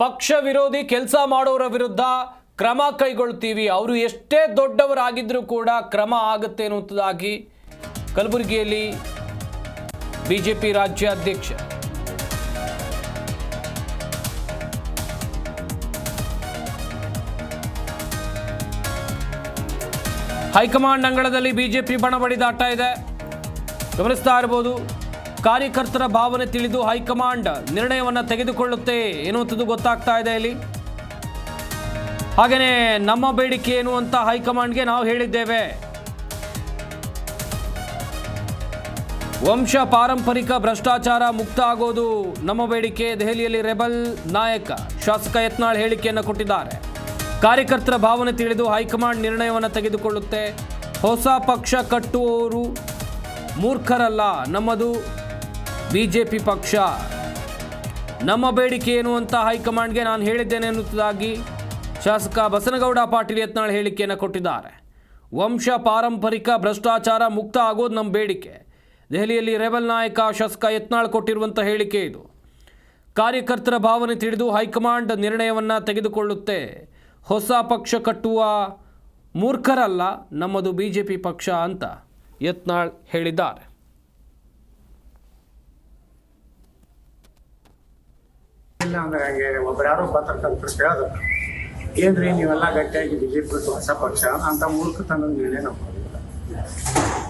ಪಕ್ಷ ವಿರೋಧಿ ಕೆಲಸ ಮಾಡೋರ ವಿರುದ್ಧ ಕ್ರಮ ಕೈಗೊಳ್ತೀವಿ. ಅವರು ಎಷ್ಟೇ ದೊಡ್ಡವರಾಗಿದ್ದರೂ ಕೂಡ ಕ್ರಮ ಆಗುತ್ತೆ ಅನ್ನುವಂಥದ್ದಾಗಿ ಕಲಬುರಗಿಯಲ್ಲಿ ಬಿಜೆಪಿ ರಾಜ್ಯಾಧ್ಯಕ್ಷ ಹೈಕಮಾಂಡ್ ಅಂಗಳದಲ್ಲಿ ಬಿಜೆಪಿ ಬಣ ಬಡಿದಾಟ ಇದೆ. ಗಮನಿಸ್ತಾ ಇರಬಹುದು. ಕಾರ್ಯಕರ್ತರ ಭಾವನೆ ತಿಳಿದು ಹೈಕಮಾಂಡ್ ನಿರ್ಣಯವನ್ನು ತೆಗೆದುಕೊಳ್ಳುತ್ತೆ ಎನ್ನುವಂಥದ್ದು ಗೊತ್ತಾಗ್ತಾ ಇದೆ ಇಲ್ಲಿ. ಹಾಗೆಯೇ ನಮ್ಮ ಬೇಡಿಕೆ ಏನು ಅಂತ ಹೈಕಮಾಂಡ್ಗೆ ನಾವು ಹೇಳಿದ್ದೇವೆ. ವಂಶ ಪಾರಂಪರಿಕ ಭ್ರಷ್ಟಾಚಾರ ಮುಕ್ತ ಆಗೋದು ನಮ್ಮ ಬೇಡಿಕೆ. ದೆಹಲಿಯಲ್ಲಿ ರೆಬಲ್ ನಾಯಕ ಶಾಸಕ ಯತ್ನಾಳ್ ಹೇಳಿಕೆಯನ್ನು ಕೊಟ್ಟಿದ್ದಾರೆ. ಕಾರ್ಯಕರ್ತರ ಭಾವನೆ ತಿಳಿದು ಹೈಕಮಾಂಡ್ ನಿರ್ಣಯವನ್ನು ತೆಗೆದುಕೊಳ್ಳುತ್ತೆ. ಹೊಸ ಪಕ್ಷ ಕಟ್ಟುವವರು ಮೂರ್ಖರಲ್ಲ ನಮ್ಮದು. ಬಿಜೆಪಿ ಪಕ್ಷ. ನಮ್ಮ ಬೇಡಿಕೆ ಏನು ಅಂತ ಹೈಕಮಾಂಡ್ಗೆ ನಾನು ಹೇಳಿದ್ದೇನೆ ಎನ್ನುವುದಾಗಿ ಶಾಸಕ ಬಸನಗೌಡ ಪಾಟೀಲ್ ಯತ್ನಾಳ್ ಹೇಳಿಕೆಯನ್ನು ಕೊಟ್ಟಿದ್ದಾರೆ. ವಂಶ ಪಾರಂಪರಿಕ ಭ್ರಷ್ಟಾಚಾರ ಮುಕ್ತ ಆಗೋದು ನಮ್ಮ ಬೇಡಿಕೆ. ದೆಹಲಿಯಲ್ಲಿ ರೆಬಲ್ ನಾಯಕ ಶಾಸಕ ಯತ್ನಾಳ್ ಕೊಟ್ಟಿರುವಂಥ ಹೇಳಿಕೆ ಇದು. ಕಾರ್ಯಕರ್ತರ ಭಾವನೆ ತಿಳಿದು ಹೈಕಮಾಂಡ್ ನಿರ್ಣಯವನ್ನು ತೆಗೆದುಕೊಳ್ಳುತ್ತೆ. ಹೊಸ ಪಕ್ಷ ಕಟ್ಟುವ ಮೂರ್ಖರಲ್ಲ ನಮ್ಮದು ಬಿಜೆಪಿ ಪಕ್ಷ ಅಂತ ಯತ್ನಾಳ್ ಹೇಳಿದ್ದಾರೆ. ಇಲ್ಲ ಅಂದ್ರೆ ಹಂಗೆ ಒಬ್ರು ಯಾರೋ ಪತ್ರಕರ್ತರು ಕೇಳಿದ್ರು ಏನ್ರಿ ನೀವೆಲ್ಲ ಗಟ್ಟಿಯಾಗಿ ಬಿಜೆಪಿ ಬಿಟ್ಟು ಹೊಸ ಪಕ್ಷ ಅಂತ ಮೂರ್ಖತನದ ನಿರ್ಣಯ ನಾವು.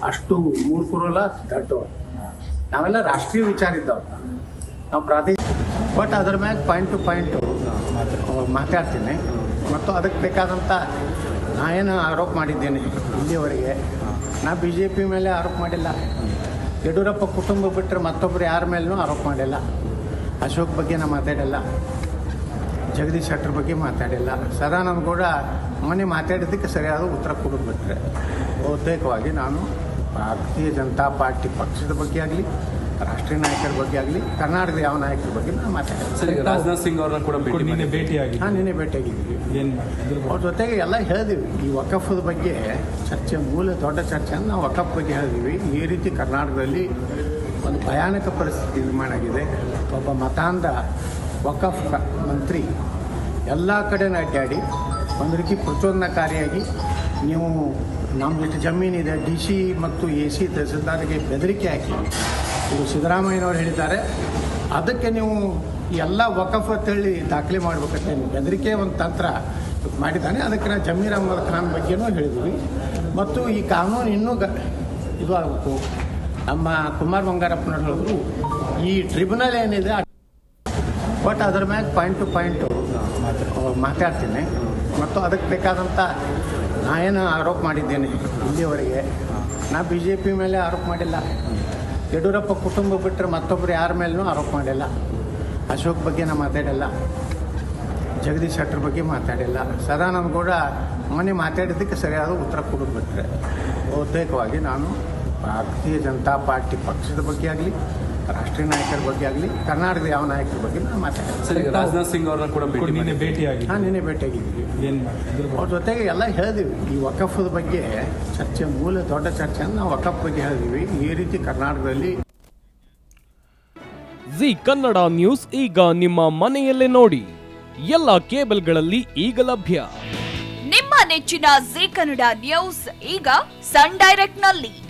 ಅಷ್ಟು ಮೂರ್ಖರಲ್ಲ ದಡ್ಡು ನಾವೆಲ್ಲ ರಾಷ್ಟ್ರೀಯ ವಿಚಾರ ಇದ್ದಾವೆ ನಾವು ಪ್ರಾದೇಶಿಕ ಬಟ್ ಅದ್ರ ಮ್ಯಾಗ ಪಾಯಿಂಟ್ ಟು ಪಾಯಿಂಟು ಮಾತಾಡ್ತೀನಿ. ಮತ್ತು ಅದಕ್ಕೆ ಬೇಕಾದಂಥ ನಾ ಏನು ಆರೋಪ ಮಾಡಿದ್ದೇನೆ ಇಲ್ಲಿಯವರೆಗೆ ನಾ ಬಿ ಜೆ ಪಿ ಮೇಲೆ ಆರೋಪ ಮಾಡಿಲ್ಲ. ಯಡಿಯೂರಪ್ಪ ಕುಟುಂಬ ಬಿಟ್ಟರೆ ಮತ್ತೊಬ್ಬರು ಯಾರ ಮೇಲೂ ಆರೋಪ ಮಾಡಿಲ್ಲ. ಅಶೋಕ್ ಬಗ್ಗೆ ನಾನು ಮಾತಾಡಲ್ಲ. ಜಗದೀಶ್ ಶೆಟ್ಟರ್ ಬಗ್ಗೆ ಮಾತಾಡಿಲ್ಲ. ಸದಾನಂದ ಗೌಡ ಮೊನ್ನೆ ಮಾತಾಡಿದ್ದಕ್ಕೆ ಸರಿಯಾದ ಉತ್ತರ ಕೊಡೋದ್ಬಿಟ್ರೆ ಬಹುತೇಕವಾಗಿ ನಾನು ಭಾರತೀಯ ಜನತಾ ಪಾರ್ಟಿ ಪಕ್ಷದ ಬಗ್ಗೆ ಆಗಲಿ ರಾಷ್ಟ್ರೀಯ ನಾಯಕರ ಬಗ್ಗೆ ಆಗಲಿ ಕರ್ನಾಟಕದ ಯಾವ ನಾಯಕರ ಬಗ್ಗೆ ನಾನು ಸರ್ ರಾಜನಾಥ್ ಸಿಂಗ್ ಅವ್ರನ್ನ ಕೂಡ ಭೇಟಿ ಭೇಟಿಯಾಗಿ ಹಾಂ ನಿನ್ನೆ ಭೇಟಿಯಾಗಿದ್ದೀವಿ ಏನು ಇದ್ರ ಬಗ್ಗೆ? ಅವ್ರ ಜೊತೆಗೆ ಎಲ್ಲ ಹೇಳಿದೀವಿ. ಈ ವಕಫದ ಬಗ್ಗೆ ಚರ್ಚೆ ಮೂಲ ದೊಡ್ಡ ಚರ್ಚೆಯನ್ನು ನಾವು ವಕಫ್ ಬಗ್ಗೆ ಹೇಳಿದೀವಿ. ಈ ರೀತಿ ಕರ್ನಾಟಕದಲ್ಲಿ ಒಂದು ಭಯಾನಕ ಪರಿಸ್ಥಿತಿ ನಿರ್ಮಾಣ ಆಗಿದೆ. ಒಬ್ಬ ಮತಾಂಧ ವಕಫ್ ಮಂತ್ರಿ ಎಲ್ಲ ಕಡೆ ಅಡ್ಡಾಡಿ ಒಂದು ರೀತಿ ಪ್ರಚೋದನಕಾರಿಯಾಗಿ ನೀವು ನಮ್ಮ ಜೊತೆ ಜಮೀನಿದೆ, ಡಿ ಸಿ ಮತ್ತು ಎ ಸಿ ತಹಸೀಲ್ದಾರ್ಗೆ ಬೆದರಿಕೆ ಹಾಕಿ. ಇದು ಸಿದ್ದರಾಮಯ್ಯನವರು ಹೇಳಿದ್ದಾರೆ. ಅದಕ್ಕೆ ನೀವು ಎಲ್ಲ ವಕಫ್ ಅಂತ ಹೇಳಿ ದಾಖಲೆ ಮಾಡ್ಬೇಕಂತ ಬೆದರಿಕೆ ಒಂದು ತಂತ್ರ ಮಾಡಿದ್ದಾನೆ. ಅದಕ್ಕೆ ನಾವು ಜಮೀರ್ ಅಹಮದ್ ಖಾನ್ ಬಗ್ಗೆನೂ ಹೇಳಿದ್ವಿ ಮತ್ತು ಈ ಕಾನೂನು ಇನ್ನೂ ಗ, ಇದು ಆಗಬೇಕು. ನಮ್ಮ ಕುಮಾರ್ ಬಂಗಾರಪ್ಪನ ಹೇಳಿದ್ರು ಈ ಟ್ರಿಬ್ಯುನಲ್ ಏನಿದೆ ಬಟ್ ಅದ್ರ ಮ್ಯಾಗ ಪಾಯಿಂಟ್ ಟು ಪಾಯಿಂಟು ಮಾತಾಡ್ತೀನಿ. ಮತ್ತು ಅದಕ್ಕೆ ಬೇಕಾದಂಥ ನಾ ಏನು ಆರೋಪ ಮಾಡಿದ್ದೇನೆ ಇಲ್ಲಿಯವರೆಗೆ ನಾ ಬಿ ಜೆ ಪಿ ಮೇಲೆ ಆರೋಪ ಮಾಡಿಲ್ಲ. ಯಡಿಯೂರಪ್ಪ ಕುಟುಂಬ ಬಿಟ್ಟರೆ ಮತ್ತೊಬ್ಬರು ಯಾರ ಮೇಲೂ ಆರೋಪ ಮಾಡಿಲ್ಲ. ಅಶೋಕ್ ಬಗ್ಗೆ ನಾ ಮಾತಾಡಿಲ್ಲ. ಜಗದೀಶ್ ಶೆಟ್ಟರ್ ಬಗ್ಗೆ ಮಾತಾಡಿಲ್ಲ. ಸದಾನಂದ ಗೌಡ ಮೊನ್ನೆ ಮಾತಾಡಿದ್ದಕ್ಕೆ ಸರಿಯಾದ ಉತ್ತರ ಕೊಡೋದ್ಬಿಟ್ರೆ ಬಹುತೇಕವಾಗಿ ನಾನು ಭಾರತೀಯ ಜನತಾ ಪಾರ್ಟಿ ಪಕ್ಷದ ಬಗ್ಗೆ ಆಗಲಿ ರಾಷ್ಟ್ರೀಯ ನಾಯಕರ ಬಗ್ಗೆ ಆಗಲಿ ಕರ್ನಾಟಕದ ಯಾವ ನಾಯಕರ ಬಗ್ಗೆ ನಾನು ಮಾತಾಡ್ತೀನಿ. ರಾಜನಾಥ್ ಸಿಂಗ್ ಅವ್ರನ್ನ ಕೂಡ ಭೇಟಿ ನಿನ್ನೆ ಭೇಟಿಯಾಗಿ ನಾನು ನಿನ್ನೆ ಭೇಟಿಯಾಗಿದ್ದೀವಿ. ಏನು ಅವ್ರ ಜೊತೆಗೆ ಎಲ್ಲ ಹೇಳಿದೀವಿ. ಈ ವಕಫದ ಬಗ್ಗೆ ಚರ್ಚೆ ಮೂಲ ದೊಡ್ಡ ಚರ್ಚೆಯನ್ನು ನಾವು ವಕಫ್ ಬಗ್ಗೆ ಹೇಳಿದೀವಿ. ಈ ರೀತಿ ಕರ್ನಾಟಕದಲ್ಲಿ ಜಿ ಕನ್ನಡ ನ್ಯೂಸ್ ಈಗ ನಿಮ್ಮ ಮನೆಯಲ್ಲೇ ನೋಡಿ. ಎಲ್ಲ ಕೇಬಲ್ಗಳಲ್ಲಿ ಈಗ ಲಭ್ಯ. ನಿಮ್ಮ ನೆಚ್ಚಿನ ಜಿ ಕನ್ನಡ ನ್ಯೂಸ್ ಈಗ ಸನ್ ಡೈರೆಕ್ಟ್ನಲ್ಲಿ